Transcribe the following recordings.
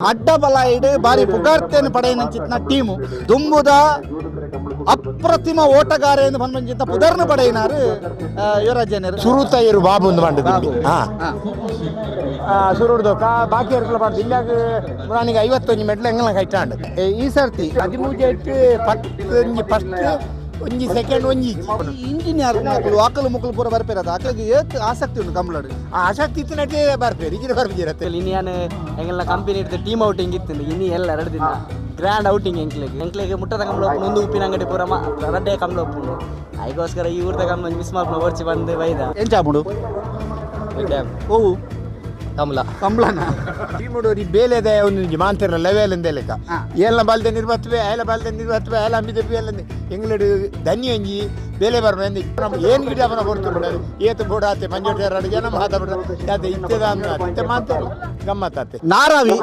ಅಡ್ಡಬಲ ಇಡು ಬಾರಿ ಪುಗಾರ್ತೆಯನ್ನು ಪಡೆಯನಂಚಿತ್ನ ಟೀಮು. ದುಂಬುದ ಅಪ್ರತಿಮ ಓಟಗಾರ ಎಂದು ಬಂದಂಚಿತ್ತ ಪುದರ್ನ ಪಡೆಯಿನಾರು ಯುವರಾಜನರು ಸುರುತ ಇರು ಬಾಬು ಒಂದು ಹಾ. ಸುರುಡ್ದು ಕಾ ಬಾಕಿ ಇರ್ಕಲ್ಲ ಬಾರ್ದು ಇಲ್ಲಾಗ ನನಗೆ ಐವತ್ತೊಂದು ಮೆಟ್ಲು ಹೆಂಗ್ ಕೈಟಾಂಡ್ ಈ ಸರ್ತಿ ಹದಿಮೂರು ಎಟ್ಟು ಫಸ್ಟ್ ಒಂಜಿ ಸೆಕೆಂಡ್ ಒಂಜಿ ಇಂಜಿನಿಯರ್ ಮಕ್ಕಳು ಆಕಲು ಮಕ್ಕಳು ಪೂರ ಬರ್ಪಿರೋದು. ಆಕಲಿಗೆ ಏತ್ ಆಸಕ್ತಿ ಉಂಟು ಕಂಬಳಾಡು ಆ ಆಸಕ್ತಿ ಇತ್ತಿನಟ್ಟೆ ಬರ್ಪೇರಿ ಈಗಿನ ಬರ್ಬಿರತ್ತೆ ಇನಿಯಾನ್ ಎಂಗೆಲ್ಲ ಕಂಪನಿ ಇರ್ತದೆ ಟೀಮ್ ಔಟಿಂಗ್ ಇತ್ತು ಇನಿ ಎಲ್ಲ ಎರಡು ದಿನ. ಗ್ರ್ಯಾಂಡ್ ಔಟಿಂಗ್ ಎಂಕ್ಲೆಗೆ ಎಂಕ್ಲೆಗೆ ಮುಟ್ಟದ ಕಂಬಳ ಒಪ್ಪು ಒಂದು ಉಪ್ಪಿನ ಅಂಗಡಿ ಪೂರ ರಡ್ಡೆ ಕಂಬಳ ಒಪ್ಪು ಅದಕ್ಕೋಸ್ಕರ ಈ ಊರ್ದ ಕಂಬಳ ಮಿಸ್ ಮಾಡ್ಕೊಂಡು ಓಡಿಸಿ ಬಂದು ಬೈದ. ಏನ್ ಚಾಪುಡು ಓವು ಕಮಲ. ಕಂಬಳನ ಟೀಮುಡೋರಿ ಬೇಲೆದ ಒಂದು ಮಾಂತಿರ ಲೆವೆಲ್ ಎಂದೇ ಲೆಕ್ಕ. ಹಾ. ಏಲ ಬಾಲ್ದೆ ನಿರ್ವತ್ವೆ ಏಲ ಬಾಲ್ದೆ ನಿರ್ವತ್ವೆ ಏಲ ಅಂಬಿದೆ ಬೇಲ ಎಂಗ್ಲಡು ಧನ್ಯ ಒಂಜಿ ಬೇಲೆ ಬರ್ಮ ಎಂದಿ ಏನು ಗಿಡ ಅವನ ಕೊಡ್ತು ಏತು ಬೋಡ ಆತೆ ಮಂಜೋಟ ಎರಡು ಜನ ಮಾತಾಡ್ಬಿಡ ಯಾತೆ ಇತ್ತದ ಅಂತ ಮಾತಾಡು ಗಮ್ಮತ್ತಾತೆ. ನಾರಾವಿ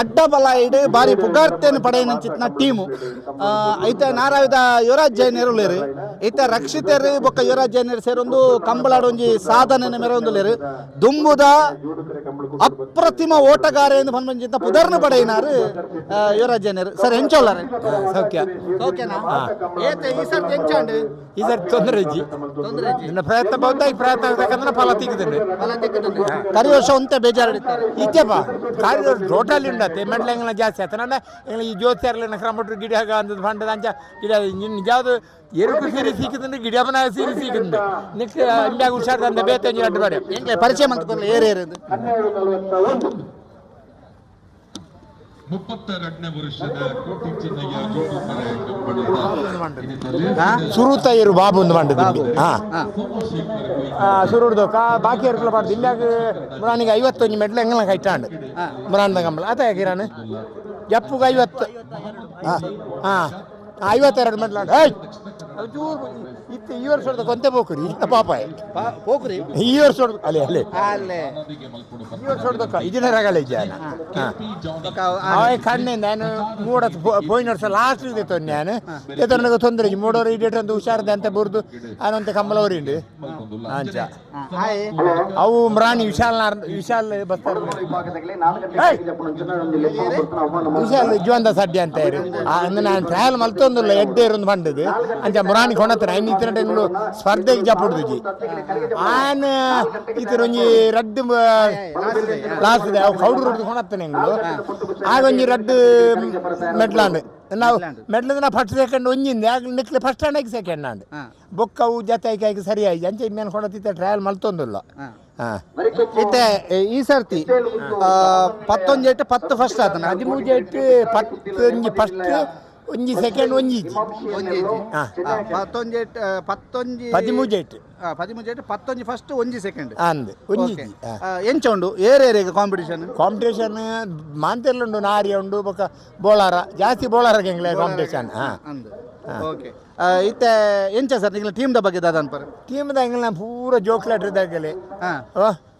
ಅಡ್ಡ ಬಲ ಇಡು ಬಾರಿ ಪುಗಾರ್ತೆಯನ್ನು ಪಡೆಯನಂಚಿತ್ನ ಟೀಮು. ಐತ ನಾರಾವಿದ ಯುವರಾಜ್ ಜೈನ್ ಲೇರು ಐತ ರಕ್ಷಿತರು ಬೊಕ್ಕ ಯುವರಾಜ್ ಜೈನ್ ಸೇರೊಂದು ಕಂಬಳಾಡು ಒಂಜಿ ಸಾಧನೆ ಮೆರೊಂದು ಲೇರು ದುಂಬುದ ಅಪ್ರತಿಮ ಓಟಗಾರ ಎಂದು ಬಂದ ಪುದರ್ನ ಪಡೆಯಿನಾರು ಯುವರಾಜ್ ಜೈನರು ಸರ್ ಹೆಂಚೋಲ್ಲಾರೆ ಸೌಖ್ಯ. ಸೌಖ್ಯನಾ? ಏತ ಈ ಸರ್ತಿ ಹೆಂಚಾಂಡು ಈ ಸರ್ ತೊಂದರೆ ಇಜ್ಜಿ. ತೊಂದರೆ ಪ್ರಯತ್ನ ಬಹುದಾಗಿ ಪ್ರಯತ್ನ ಫಲ ತೆಗೆದೇನೆ ಕರಿ ವರ್ಷ ಒಂತೆ ಬೇಜಾರಿಡ್ತಾರೆ ಇತ್ಯಪ್ಪ ಕಾರ್ಯ ಟೋಟಲ್ ಉಂಡತ್ತೆ ಮೆಡ್ಲ ಎಂಗ್ಲ ಜಾಸ್ತಿ. ಆತ ನನ್ನ ಎಂಗ್ಲ ಈ ಜ್ಯೋತಿ ಅರ್ಲಿನ ಕ್ರಮಟ್ಟು ಗಿಡ ಅಂದದ ಫಂಡದ ಅಂಚ ಗಿಡ ನಿಜಾವ್ದು ಎರುಕು ಸೀರೆ ಸಿಕ್ಕಿದ್ರೆ ಗಿಡಬನ ಸೀರೆ ಸಿಕ್ಕಿದ್ರೆ ನಿಕ್ ಇಂಡ್ಯಾಗ ಹುಷಾರ್ದಂದ ಬೇತಂಜಿ ಅಡ್ಡು ಬಾರಿ. ಹೆಂಗೆ ಪರಿಚಯ ಮಾಡ್ಕೊಂಡು ಏರ್ ಏರಿದು ಮುಪ್ಪತ್ತೆರಡನೇ ವರ್ಷದ ಕೋಟಿ ಚಿನ್ನಯ್ಯ ಜೋಡು ಮನೆ ಸುರುತ ಇರು ಬಾಬು ಒಂದು ಬಂಡದು ಹಾ ಹಾ ಸುರುಡ್ದು ಕಾ ಬಾಕಿ ಇರ್ಕಲ ಬಾರ್ದು ಇಲ್ಲಾಗ ನನಗೆ ಐವತ್ತೊಂದು ಮೆಟ್ಲು ಎಂಗಲ ಕೈಟಾಂಡ್ ಮುರಾನ್ದ ಕಂಬಳ ಆತ ಯಾಕಿರಾನು ಎಪ್ಪುಗ ಐವತ್ತು ಹಾಂ ಹಾಂ ಐವತ್ತೆರಡು ಮೆಟ್ಲು ಏಯ್ ಚೂರು ಇತ್ತು ಈ ವರ್ಷ ಹೊಡ್ದ ಕೊಂತೆ ಇಲ್ಲ ಪಾಪ. ಹೋಗ್ರಿ ಈ ವರ್ಷ ಹೊಡೆದು ಅಲ್ಲೇ ಅಲ್ಲೇ ಅಲ್ಲೇ ಈ ವರ್ಷ ಇದನ್ನ ರಗಳೆ ಜಾನ ಕಣ್ಣೆ ನಾನು ಮೂಡ ಪೋಯಿನ ವರ್ಷ ಲಾಸ್ಟ್ ಇದ್ದಿತ್ತು ನಾನು. ನಾನು ನನಗೆ ತೊಂದರೆ ಮೂಡೋರು ಇಡೇಟ್ ಅಂತ ಹುಷಾರದ ಅಂತ ಬುರ್ದು ಅನಂತ ಕಂಬಳವರಿಂಡು ಅಂಚ ಅವು ಮ್ರಾಣಿ ವಿಶಾಲ್ ವಿಶಾಲ್ ಬರ್ತಾರೆ! ವಿಶಾಲ್ ಜೀವಂತ ಸಡ್ಡಿ ಅಂತ ಅಂದ್ರೆ ನಾನು ಟ್ರಯಲ್ ಮಲ್ತೊಂದಿಲ್ಲ ಎಡ್ಡೆ ಇರೋದು ಬಂದಿದೆ ಅಂಚ ಮುರಾಣಿ ಕೊಣತ್ತಾರೆ ಐದು ಇತ್ತಿನ ಟೈಮ್ಲು ಸ್ಪರ್ಧೆಗೆ ಜಪ್ಪುಡ್ದು ಜಿ ಆನ್ ಇತರ ಒಂಜಿ ರಡ್ಡ್ ಲಾಸ್ ಇದೆ. ಅವು ಕೌಡು ರೊಡ್ದು ಕೊಣತ್ತನೆ ಎಂಗ್ಲು ಆಗ ಒಂಜಿ ರಡ್ಡ್ ಮೆಡ್ಲಾಂಡ್. ನಾವು ಮೆಡ್ಲದ ನಾ ಫಸ್ಟ್ ಸೆಕೆಂಡ್ ಒಂಜಿಂದೆ. ಆಗ ನಿಕ್ಲೆ ಫಸ್ಟ್ ಸ್ಟ್ಯಾಂಡ್ ಆಗಿ ಸೆಕೆಂಡ್ ಆಂಡ್ ಬೊಕ್ಕ ಅವು ಜೊತೆ ಆಯ್ಕೆ ಆಗಿ ಸರಿ ಆಯ್ತು ಅಂಚೆ ಇನ್ನೇನು ಕೊಡತ್ತಿತ್ತ ಟ್ರಯಲ್ ಮಲ್ತೊಂದಿಲ್ಲ ಹಾಂ. ಇತ್ತೆ ಈ ಸರ್ತಿ ಆ, ಪತ್ತೊಂದು ಏಟು ಪತ್ತು ಫಸ್ಟ್ ಆತನ? ಹದಿಮೂರು ಎಟ್ಟು ಪತ್ತು ಫಸ್ಟ್ ಒಂಜಿ ಸೆಕೆಂಡ್ ಒಂಜಿ ಒಂಜಿ ಏಟು ಪತ್ತೊಂಜಿ ಪದಿಮೂಜು ಎಟ್ಟು ಆ, ಪದಿಮೂಜು ಪತ್ತೊಂಜಿ ಫಸ್ಟ್ ಒಂಜಿ ಸೆಕೆಂಡ್ ಅಂದ್. ಒಂಜಿ ಎಂಚ ಉಂಡು ಏರ್ ಕಾಂಪಿಟೇಷನ್ ಕಾಂಪಿಟೇಷನ್ ಮಾಂತೆಲ್ಲ ಉಂಡು ನಾರಿ ಉಂಡು ಬೋಳಾರ. ಜಾಸ್ತಿ ಬೋಳಾರ ಕೆಂಗ್ಲೆ ಕಾಂಪಿಟೇಷನ್ ಹಾಂ. ಅಂದು. ಓಕೆ ಇತ್ತೆ ಎಂಚ ಸರ್ ನಿಗಳ ಟೀಮ್ದ ಬಗ್ಗೆ ದಾದಾನ್ ಪರ? ಟೀಮ್ದ ಹೆಂಗ್ಲ ಪೂರ ಜೋಕ್ಲಾಟ್ ಇದ್ದಾಗಲೆ ಹಾ.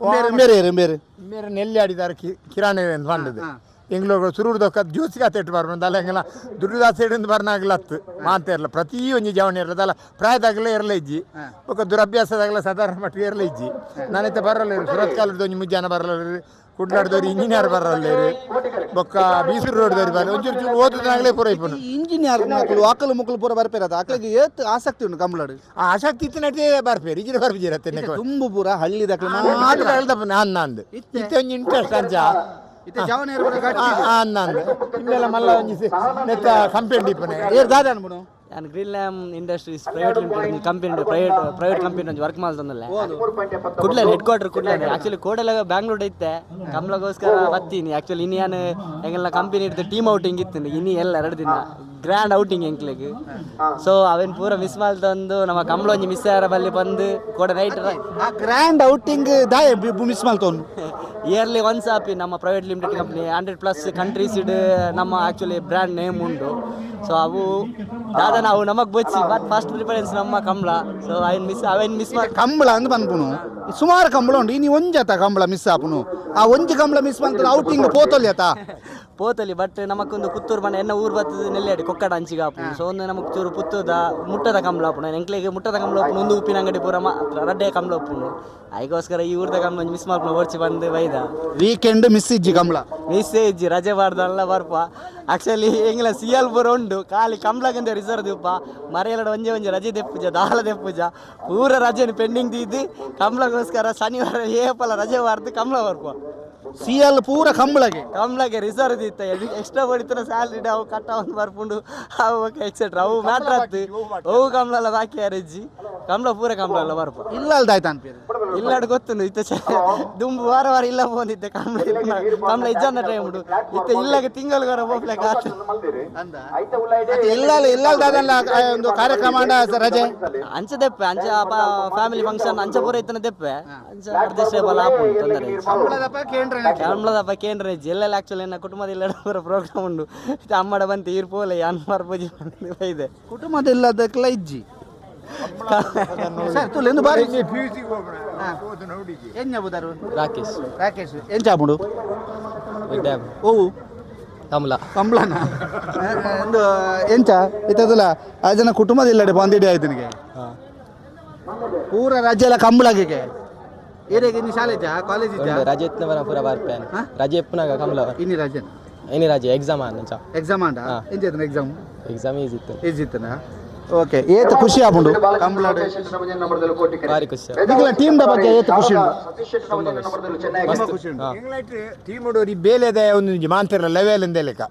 ಬೇರೆ ಬೇರೆ ಬೇರೆ ಬೇರೆ ಮೇರೆ ನೆಲ್ಲಿ ಆಡಿದಾರೆ ಕಿರಾಣಿ ಫಂಡದು ಎಂಗ್ಲೋಗ ಸುರುಡ್ದೊಕ್ಕ ಜ್ಯೋತಿಗೆ ಇಟ್ಟು ಬರ್ಬಂದು ಅಲ್ಲ ಹೆಂಗಲ್ಲ ದುಡ್ಡುದಾಸ ಹಿಡಿದು ಬರ್ನಾಗ್ಲತ್ತು ಮಾಂತ ಇರಲ್ಲ ಪ್ರತಿ ಒಂಜಿ ಜವಣಿ ಇರದಲ್ಲ ಪ್ರಾಯದಾಗಲೇ ಇರಲ್ಲ ಇಜ್ಜಿ. ಬೊಕ್ಕ ದುರಭ್ಯಾಸದಾಗಲ ಸಾಧಾರಣ ಮಟ್ಟಿಗೆ ಇರಲ್ಲ ಇಜ್ಜಿ. ನಾನೈತೆ ಬರಲ್ಲ ಸುರತ್ ಕಾಲದ ಒಂದು ಮುಜ್ಜಾನ ಬರಲ್ಲ ಕುಡ್ಲಾಡ್ದವ್ರು ಇಂಜಿನಿಯರ್ ಬರಲ್ಲ ಬೊಕ್ಕ ಬೀಸೂರು ರೋಡ್ದವ್ರು ಬರಲ್ಲ ಒಂಚೂರು ಚೂರು ಓದಿದಾಗಲೇ ಪೂರ ಇಪ್ಪನು ಇಂಜಿನಿಯರ್ ಮಕ್ಕಳು ಆಕಲು ಮಕ್ಕಳು ಪೂರ ಬರ್ಪಿರೋದು ಆಕಲಿಗೆ ಏತ್ ಆಸಕ್ತಿ ಉಂಟು ಕಂಬಳಾಡು ಆ ಆಸಕ್ತಿ ಇತ್ತಿನಟ್ಟೆ ಬರ್ಪೇರಿ ಈಜಿನ ಬರ್ಬಿಜಿರತ್ತೆ ತುಂಬ ಪೂರ ಹಳ್ಳಿ ದಾಖಲೆ ನಾನು ನಂದು ಇತ್ತೆ. ಒಂಜಿ ಇಂಟ್ರೆಸ್ಟ್ ಅಂಚ ನಾನು green Lam industries private limited company private private company ಒಂದು ವರ್ಕ್ ಮಾಡ್ತಂದಲ್ಲ ಕುಡ್ಲೆ ಹೆಡ್ ಕ್ವಾರ್ಟರ್ ಕುಡ್ಲೆ. ಆಕ್ಚುಲಿ ಕೋಡೆಲ್ಲ ಬ್ಯಾಂಗ್ಳೂರ್ ಐತೆ ಕಮಲಗೋಸ್ಕರ ಬತ್ತೀನಿ ಆಕ್ಚುಲಿ ಇನ್ನೇನು ಹೆಂಗೆಲ್ಲ ಕಂಪನಿ ಇಡ್ದು ಟೀಮ್ ಔಟಿಂಗ್ ಇತ್ತು. ಇನ್ನು ಎಲ್ಲ ಎರಡು ದಿನ. ಗ್ರ್ಯಾಂಡ್ ಔಟಿಂಗ್ ಎಂಕ್ಲೆಗ್ ಸೊ ಅವೇನು ಪೂರ ಮಿಸ್ ಮಾಡ್ತಂದು ನಮ್ಮ ಕಮಲ ಒಂಜಿ ಮಿಸ್ ಆರ ಬಲ್ಲಿ ಬಂದು ಕೂಡ ನೈಟ್ ಆ ಗ್ರ್ಯಾಂಡ್ ಔಟಿಂಗ್ ದಾಯ ಮಿಸ್ ಮಾಡ್ತವನು ಇಯರ್ಲಿ ಒನ್ಸ್ ಆಪಿ ನಮ್ಮ private limited company hundred plus countries ಇಡ್ ನಮ್ಮ ಆಕ್ಚುಲಿ ಬ್ರ್ಯಾಂಡ್ ನೇಮ್ ಉಂಟು. ಸೊ ಅವು ದಾದ ನಾವು ನಮಗ್ ಬಚ್ಚಿ ಬಟ್ ಫಸ್ಟ್ ಪ್ರಿಫರೆನ್ಸ್ ನಮ್ಮ ಕಂಬಳ ಸೊ ಅವನ್ ಮಿಸ್ ಅವನ್ ಮಿಸ್ ಮಾಡಿ ಕಂಬಳ ಅಂತ ಪನ್ಪುನು ಸುಮಾರು ಕಂಬಳ ಉಂಟು. ಇನ್ನು ಒಂಜಿ ಆತ ಕಂಬಳ ಮಿಸ್ ಆಪುನು. ಆ ಒಂಜಿ ಕಂಬಳ ಮಿಸ್ ಮಾಡ್ತಾರೆ ಔಟಿಂಗ್ ಪೋತೊಲ್ಲಿ ಆತ. ಪೋತಲಿ ಬಟ್ ನಮಕೊಂದು ಪುತ್ತೂರು ಮನೆ ಎನ್ನ ಊರು ಬರ್ತದೆ ನೆಲ್ಲಾಡಿ ಕೊಕ್ಕಡ ಅಂಚಿಗಾಪು ಸೊ ಒಂದು ನಮಕ್ ಚೂರು ಪುತ್ತೂದ ಮುಟ್ಟದ ಕಮಲ ಹಾಪುಣ. ಎಂಕ್ಲೆಗೆ ಮುಟ್ಟದ ಕಮಲ ಆಪುಣ ಒಂದು ಉಪ್ಪಿನ ಅಂಗಡಿ ಪೂರ ಮಾತ್ರ ರಡ್ಡೆ ಕಮಲ ಹಾಪುಣ. ಅದಕ್ಕೋಸ್ಕರ ಈ ಊರ್ದ ಕಂಬ ಮಿಸ್ ಮಾಡ್ಕೊಂಡು ಓಡಿಸಿ ಬಂದು ಬೈದ. ವೀಕೆಂಡ್ ಮಿಸ್ ಇಜ್ಜಿ ಕಂಬ್ಳ. ಮಿಸ್ ಇಜ್ಜಿ ರಜೆ ಬಾರ್ದಲ್ಲ ಬರ್ಪ. ಆಕ್ಚುಲಿ ಎಂಗ್ಲ ಸಿಎಲ್ ಪೂರ ಉಂಡು. ಖಾಲಿ ಕಂಬ್ಲಗಂದ ರಿಸರ್ವ್ ದಿಪ್ಪ ಮರೆಯಲಡ ಒಂಜೆ ಒಂಜೆ ರಜೆ ದೆಪ್ಪುಜ ದಾಲ ದೆಪ್ಪುಜ ಪೂರ ರಜೆನ ಪೆಂಡಿಂಗ್ ದಿದ್ದು ಕಂಬ್ಳಗೋಸ್ಕರ ಶನಿವಾರ ಏಪಲ ರಜೆ ಬಾರ್ದು ಕಂಬ್ಳ ಬರ್ಪ. ಸಿ ಎಲ್ ಪೂರ ಕಂಬಳಗೆ. ಕಂಬಳಗೆ ರಿಸರ್ವ್ ಇತ್ತ. ಎಕ್ಸ್ಟ್ರಾ ಹೊಡಿತರ ಸ್ಯಾಲ್ರಿ ಅವು ಕಟ್ಟ ಒಂದು ಬರ್ಪುಂಡು. ಅವು ಎಕ್ಸೆಟ್ರಾ ಅವು ಮ್ಯಾಟ್ರ್ ಆಗ್ತಿ ಅವು ಕಂಬ್ಲ ಎಲ್ಲ ಬಾಕಿ ಅರಜ್ಜಿ ಕಂಬಳ ಪೂರ ಕಂಬಳ ಎಲ್ಲ ಬರ್ಪ ಇಲ್ಲ ಅಲ್ದಾಯ್ತು ಅನ್ಪೇರು ಇಲ್ಲಾಡ್ ಗೊತ್ತು ಇತ್ತೆ ದುಂಬು ವಾರ ವಾರ ಇಲ್ಲ ಬಂದಿದ್ದೆ ಕಮ್ಲ ಇಲ್ಲ ಕಂಬ್ಲ ಇಜ್ಜಂದ ಟೈಮ್ ಉಂಡು ಇತ್ತ ಇಲ್ಲಾಗ ತಿಂಗಳು ವರ ಹೋಗ್ಲಿಕ್ಕೆ ಆತ ಇಲ್ಲ ಇಲ್ಲ ದಾದಲ್ಲ ಒಂದು ಕಾರ್ಯಕ್ರಮ ಅಂಡ ರಜೆ. ಅಂಚ ದೆಪ್ಪೆ ಅಂಚ ಫ್ಯಾಮಿಲಿ ಫಂಕ್ಷನ್ ಅಂಚ ಪೂರ ಇತ್ತನ ದೆಪ್ಪೆ. ಅಂಚ ಅಡ್ಜಸ್ಟ್ ಬಲ ಆಪು ತೊಂದರೆ ಕಂಬಳದಪ್ಪ ಕೇಂದ್ರ ಕಮಲದಪ್ಪ ಕೇಂದ್ರ ಎಲ್ಲೆಲ್ಲ ಆಕ್ಚುಲಿ ನನ್ನ ಕುಟುಂಬದ ಇಲ್ಲ ಪೂರ ಪ್ರೋಗ್ರಾಮ್ ಉಂಡು ಅಮ್ಮಡ ಬಂತು ಈರ್ಪೋಲೆ ಅನ್ಮಾರ್ ಪೂಜೆ ಇದೆ. ಕುಟುಂಬದ ಇಲ್ಲದಕ್ಕೆಲ್ಲ ಇಜ್ಜಿ. ಸರ್ ತುಲ್ ಎಂದು ಬಾರಿ. ಏನ್ ರಾಕೇಶ್. ರಾಕೇಶ್. ಏನ್ ಚಾಪುಡು ಡ್ಯಾಮ್ ಓವು ಕಮಲ. ಕಮಲನ? ಒಂದು ಎಂಚ ಇತ್ತದಲ್ಲ ಆ ಜನ ಕುಟುಂಬದ ಇಲ್ಲಡೆ ಬಂದಿಡಿ ಆಯ್ತು ನಿನಗೆ. ಪೂರ ರಾಜ್ಯ ಎಲ್ಲ ಕಂಬಳಗೆ ಏರಿಯಾಗೆ ನೀ ಶಾಲೆ ಇದ್ಯಾ? ಕಾಲೇಜ್ ಇದ್ಯಾ? ರಜೆ ಎತ್ತಿನ ಪೂರ ಬರ್ಪೇನ್ ಹಾ? ರಜೆ ಎಪ್ಪನಾಗ ಕಮಲ. ಇನ್ನಿ ರಾಜ್ಯ ಏನಿ ರಜೆ ಎಕ್ಸಾಮ್ ಅಂಚ ಎಕ್ಸಾಮ್ ಆಂಡ ಹಾ. ಎಂತ ಎಕ್ಸಾಮ್ ಎಕ್ಸಾಮ್ ಈಸಿ ಇತ್ತು. ಈಜ್ ಇತ್ತನ? ಓಕೆ ಏತ್ ಖುಷಿ ಆಪುಂಡು ಖುಷಿ. ಟೀಮ್ ದ ಬಗ್ಗೆ ಏತ್ ಖುಷಿ ಉಂಡು. ಟೀಮ್ ಉಡೋರಿ ಬೇಲೆದ ಒಂದು ಮಾಂತಿರ ಲೆವೆಲ್ ಇಂದ ಲೆಕ್ಕ.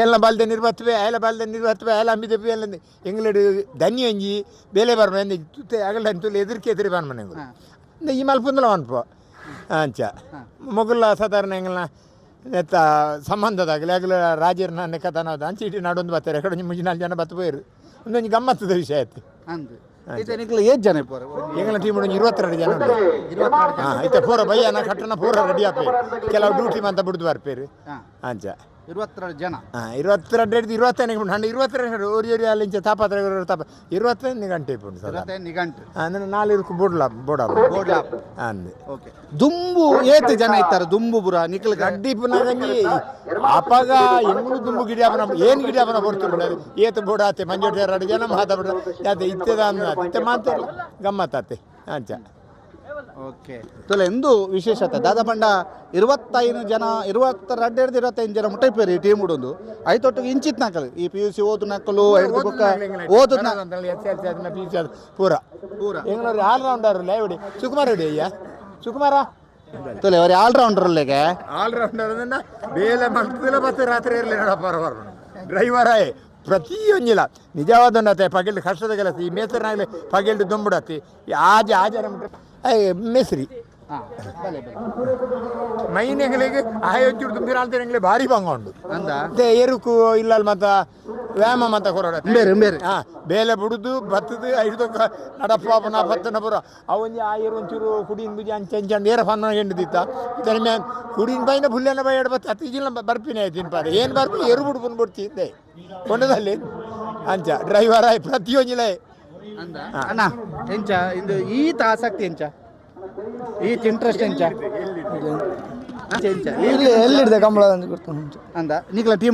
ಏಲ ಬಾಲ್ದೆ ನಿರ್ವತ್ವೆ ಏಲ ಬಾಲ್ದೆ ನಿರ್ವತ್ವೆ ಏಲ ಅಂಬಿದೆ ಬೇಲೆ ಎಂಗ್ಲಡ್ ಧನ್ಯ ಒಂಜಿ ಬೇಲೆ ಬರ್ಮ ಎಂದ ತುತ್ತೆ ಅಗಲ ಅಂತೂ ಎದುರ್ಕೆ ಎದುರು ಬಾನ್ ಮನೆಗೂ ಹಾ. ಈ ಮಲ್ಪುಂದಲ ಅನ್ಪೋ ಅಂಚ. ಮೊಗಲ ಸಾಧಾರಣ ಎಂಗ್ಲ ಎತ್ತ ಸಂಬಂಧದಾಗಲಿ ಆಗಲ ರಾಜರ್ನ ನೆಕ್ಕತನದ ಅಂಚೆ ಇಟ್ಟು ನಾಡೊಂದು ಬರ್ತಾರೆ ಕಡೆ ಮುಂಜಿ ನಾಲ್ಕು ಜನ ಬತ್ತು ಒಂದೊಂದು ಗಮ್ಮತ್ತದ ವಿಷಯ ಆಯ್ತು. ಅಂದ್ ಏತ್ ಜನ ಪೋರ ಎಂಗ್ಲ ಟೀಮ್ ಒಂದು ಇರುವತ್ತೆರಡು ಜನ ಉಂಟು. ಹಾಂ ಪೂರ ಬಯ್ಯನ ಕಟ್ಟನ ಪೂರ ರೆಡಿ ಆಪೇರು. ಕೆಲವು ಡ್ಯೂಟಿ ಮಂತ ಬಿಡ್ದು ಬರ್ಪೇರು. ಅಂಚ. ಇರುವತ್ತೆರಡು ಜನ. ಹಾಂ ಇರುವತ್ತೆರಡು ಹಿಡಿದು ಇರುವತ್ತೈದು ಗಂಟೆ ಹಂಡು ಇರುವತ್ತೆರಡು ಓರಿ ಓರಿ ಅಲ್ಲಿಂಚ ತಾಪತ್ರ ತಾಪ ಇರುವತ್ತೈದು ಗಂಟೆ ಇಪ್ಪುಂಡು ಸರ್ ನಿಘಂಟು. ಅಂದ್ರೆ ಇದಕ್ಕೆ ಬೋಡ್ಲ ಬೋಡ ಬೋಡ್ಲಾಪ್. ಅಂದೆ ಓಕೆ ದುಂಬು ಏತ್ ಜನ ಇತ್ತಾರೆ ದುಂಬು ಬುರ ನಿಖಿಲ್ ಗಡ್ಡಿ ಪುನಗಂಜಿ ಅಪಗ ಎಂಗುಳು ದುಂಬು ಗಿಡಿಯಾಪನ ಏನು ಗಿಡಿಯಾಪನ ಬರ್ತಿರ್ಬಿಡ ಏತ್ ಬೋಡ ಆತೆ ಮಂಜೋಟಿ ಎರಡು ಜನ ಮಾತಾಡ್ಬಿಡ ಯಾತೆ ಇತ್ತದ ಅಂದ ಮಾತಾಡಲ್ಲ ಗಮ್ಮತ್ತಾತೆ ಓಕೆ. ತುಲ ಎಂದು ವಿಶೇಷತೆ ದಾದ ಪಂಡ ಇರುವತ್ತೈದು ಜನ ಇರುವತ್ತೆರಡು ಹಿಡಿದು ಇರುವತ್ತೈದು ಜನ ಮುಟ್ಟೈಪೇರಿ ಈ ಟೀಮ್ ಉಡುಂದು. ಐತೊಟ್ಟಿಗೆ ಇಂಚಿತ್ ನಕಲು ಈ ಪಿ ಯು ಸಿ ಓದು ನಕಲು ಹಿಡ್ದು ಬುಕ್ಕ ಓದು ಪೂರ. ಪೂರ. ಎಂಗ್ಳೂರು ಆಲ್ ರೌಂಡರ್ ಲೇವಡಿ ಸುಕುಮಾರ್ ಹಿಡಿ ಅಯ್ಯ? ಸುಕುಮಾರ? ತುಲ ಅವ್ರು ಆಲ್ರೌಂಡರ್ ಅಲ್ಲಿಗೆ ಆಲ್ ರೌಂಡರ್ ಅದನ್ನ ಬೇಲೆ ಮಲ್ತದಿಲ್ಲ ಮತ್ತೆ ರಾತ್ರಿ ಇರಲಿ ನೋಡಪ್ಪ ಡ್ರೈವರ್ ಆಯ್ ಪ್ರತಿಯೊಂದಿಲ್ಲ. ನಿಜವಾದ ಒಂದತ್ತೆ ಪಗಿಲ್ದು ಕಷ್ಟದ ಕೆಲಸ. ಈ ಮೇಸರಿನಾಗಲಿ ಪಗಿಲ್ದು ದುಂಬುಡತ್ತಿ. ಆಜ ಆಜಾರ ಐ ಬಲೆ ಮೈನೆಗಳಿಗೆ ಆಯೋಜ್ಯರು ತುಂಬಿರ ಅಂತ ಎಂಗ್ಲೆ ಭಾರಿ ಬಂಗ ಉಂಡು ಅಂದ? ಮತ್ತೆ ಎರುಕು ಇಲ್ಲ ಮತ್ತ ವ್ಯಾಯಾಮ ಮತ್ತ ಕೊರೋಡ. ಬೇರೆ ಬೇರೆ. ಹಾ ಬೇಲೆ ಬುಡುದು ಬತ್ತದು ಐದು ನಡಪಾಪನ ಬತ್ತನ ಬರೋ ಅವನಿ ಆಯರ್ ಒಂಚೂರು ಕುಡಿನ ಬುಜಿ ಅಂಚ ಏರ ಫನ್ನ ಹೆಂಡದಿತ್ತ ಮ್ಯಾನ್ ಕುಡಿನ ಬೈನ ಬುಲ್ಲೆನ ಬೈ ಎಡ್ ಬತ್ತ ಹತ್ತು ಜಿಲ್ಲ ಬರ್ಪಿನ ಆಯ್ತು ಪಾರೆ ಏನು ಬರ್ಪಿ? ಎರು ಬಿಡು ಬಂದ್ಬಿಡ್ತಿದ್ದೆ. ಕೊಂಡದಲ್ಲಿ ಅಂಚ ಡ್ರೈವರ್ ಆಯ್ ಪ್ರತಿಯೊಂದಿಲ್ಲ ಅಣ್ಣ ಎಂಚ? ಇಂದು ಈತ ಆಸಕ್ತಿ ಎಂಚ? ಈತ ಇಂಟ್ರೆಸ್ಟ್ ಎಂಚ? ಎಂಚ? ಇಲ್ಲಿ ಎಲ್ಲಿಡಿದೆ ಕಂಬಳ ಅಂತ ಗೊತ್ತು ಅಂದ?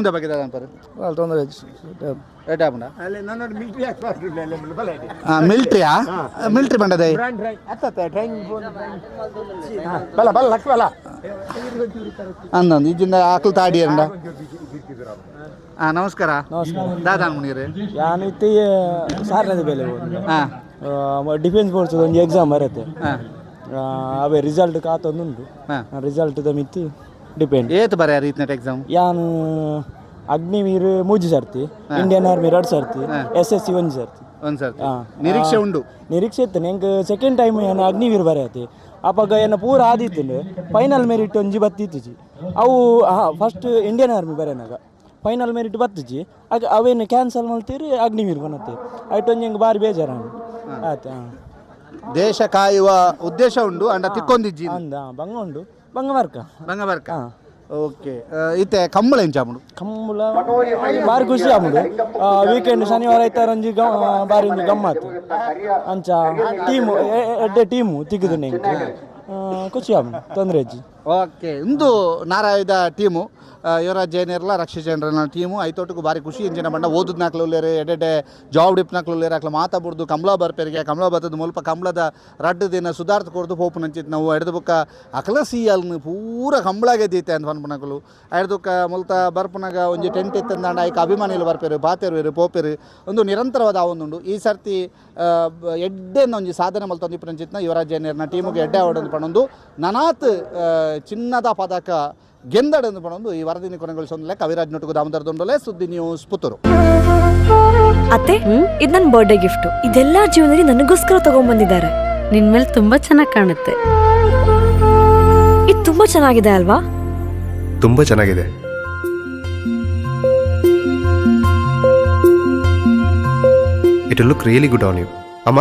ಬಗ್ಗೆ ದಾದ ತೊಂದರೆ ರೇಟ್ ಆಪುಂಡ ಮಿಲ್ಟ್ರಿ ಬಲ ಹಾಂ ಮಿಲ್ಟ್ರಿಯಾ ಮಿಲ್ಟ್ರಿ ಬಂಡದೆ ಬಲ ಬಲ ಅಂಡ ಹಾಂ ನಮಸ್ಕಾರ. ದಾದಾ ಮುನೀರು ನಾನು ಇತ್ತೆ ಸಾರನೇ ಬೆಲೆ ಹಾಂ. ಡಿಫೆನ್ಸ್ ಫೋರ್ಸ್ ಒಂದು ಎಕ್ಸಾಮ್ ಬರುತ್ತೆ. ಹಾಂ. ಆ, ಅವೇ ರಿಸಲ್ಟ್ ಕಾತೊಂದುಂಟು ಹಾಂ. ರಿಸಲ್ಟ್ ಮಿತ್ತಿ ಡಿಪೆಂಡ್ ಏತ್ ಬರ ರೀತ್ನೆಟ್ ಎಕ್ಸಾಮ್ ಯಾನು ಅಗ್ನಿವೀರ್ ಮೂಜಿ ಸರ್ತಿ ಇಂಡಿಯನ್ ಆರ್ಮಿ ಎರಡು ಸರ್ತಿ ಎಸ್ ಎಸ್ ಸಿ ಒಂದು ಸರ್ತಿ. ಒಂದು ಸರ್ ಹಾ. ನಿರೀಕ್ಷೆ ಉಂಡು ನಿರೀಕ್ಷೆ ಇತ್ತು. ನಂಗೆ ಸೆಕೆಂಡ್ ಟೈಮ್ ಏನು ಅಗ್ನಿವೀರ್ ಬರೆಯತ್ತೆ ಅಪ್ಪಾಗ ಏನು ಪೂರ ಆದಿತ್ತು ಫೈನಲ್ ಮೆರಿಟ್ ಒಂಜಿ ಬತ್ತಿತ್ತುಜಿ ಅವು ಫಸ್ಟ್ ಇಂಡಿಯನ್ ಆರ್ಮಿ ಬರೆನಾಗ. ಫೈನಲ್ ಮೆರಿಟ್ ಬತ್ತಿಜಿ. ಆಗ ಅವೇನು ಕ್ಯಾನ್ಸಲ್ ಮಾಡ್ತೀರಿ ಅಗ್ನಿವೀರ್ ಬನ್ನತ್ತೀರಿ. ಒಂಜಿ ಹೆಂಗೆ ಭಾರಿ ಬೇಜಾರು ಆಯ್ತು. ಹಾಂ. ದೇಶ ಕಾಯುವ ಉದ್ದೇಶ ಉಂಡು ಅಂಡ ತಿಕ್ಕೊಂದಿಜ್ಜಿ ಅಂದ ಬಂಗ ಉಂಡು ಬಂಗ ಬರ್ಕ ಬಂಗ ಬರ್ಕ ಹಾಂ. ಓಕೆ. ಇತ್ತೆ ಕಂಬಳ ಎಂಚಾಮುಡು ಕಂಬಳ ಭಾರಿ ಖುಷಿ ಆಮುಡು. ವೀಕೆಂಡ್ ಶನಿವಾರ ಐತಾರ ಒಂಜಿ ಗ ಭಾರಿ ಒಂಜಿ ಗಮ್ಮತ್ತು. ಅಂಚ ಟೀಮು ಎಡ್ಡೆ ಟೀಮು ತಿಕ್ಕದು ನೆಂಗೆ ಖುಷಿ ಆಗುದು ತೊಂದರೆ ಅಜ್ಜಿ ಓಕೆ, ಇಂದು ನಾರಾಯದ ಟೀಮು ಯುವರಾಜ್ ಜೈನೇರ್ಲ ರಕ್ಷಿತ್ ಜೈನರ್ನ ಟೀಮು. ಐತೋಟಕ್ಕೂ ಭಾರಿ ಖುಷಿ. ಇಂಜಿನ ಬಣ್ಣ ಓದುದ್ ನಾಕ್ಲು ಉಳ್ಳೇರು ಎಡೆಡೆ ಜಾಬ್ ಡಿಪ್ ನಾಕ್ಲು ಉಳ್ಳೇರು ಅಕ್ಲ ಮಾತಾಡ್ದು ಕಮಲ ಬರ್ಪೇರಿಗೆ ಕಮಲ ಬತ್ತದ ಮುಲ್ಪ ಕಮಲದ ರಡ್ ದಿನ ಸುಧಾರ್ಥ ಕೊಡ್ದು ಪೋಪು ನಂಚಿತ್ ನಾವು. ಎಡ್ದು ಬುಕ್ಕ ಅಕಲ ಸೀಯಲ್ನು ಪೂರ ಕಂಬಳಾಗೆ ದೀತೆ ಅಂತ ಅನ್ಪನಕಲು ಎಡ್ದುಕ್ಕ ಮುಲ್ತ ಬರ್ಪನಾಗ ಒಂಜಿ ಟೆಂಟ್ ಇತ್ತಂದಾಂಡ ಐಕ ಅಭಿಮಾನಿಗಳು ಬರ್ಪೇರು ಬಾತೇರು ಪೋಪೇರು. ಒಂದು ನಿರಂತರವಾದ ಆ ಒಂದು ಈ ಸರ್ತಿ ಎಡ್ಡೆನ ಒಂಜಿ ಸಾಧನೆ ಮಲ್ತೊಂದು ಇಪ್ಪರಂಚಿತ್ನ ಯುವರಾಜ್ ಜೈನೇರ್ನ ಟೀಮಿಗೆ ಎಡ್ಡೆ ಆಡೋದು ಪಣೊಂದು. ನನಾತ್ ಚಿನ್ನದ ಪದಕ ಗೆಂದಡೆಂದು ಬಂದು ಈ ವರದಿನ ಕೊನೆಗೊಳಿಸೊಂದು ಕವಿರಾಜ್ ನೊಟುಕು ದಾಮೋದರ ದೊಂಡಲೆ ಸುದ್ದಿ ನ್ಯೂಸ್ ಪುತ್ತೂರು. ಅತ್ತೆ ಇದು ನನ್ನ ಬರ್ಡೇ ಗಿಫ್ಟ್ ಇದೆಲ್ಲ ಜೀವನದಲ್ಲಿ ನನಗೋಸ್ಕರ ತಗೊಂಡ್ಬಂದಿದ್ದಾರೆ ನಿನ್ ಮೇಲೆ ತುಂಬಾ ಚೆನ್ನಾಗಿ ಕಾಣುತ್ತೆ. ಇದು ತುಂಬಾ ಚೆನ್ನಾಗಿದೆ ಅಲ್ವಾ? ತುಂಬಾ ಚೆನ್ನಾಗಿದೆ. It look really good on you ಅಮ್ಮ?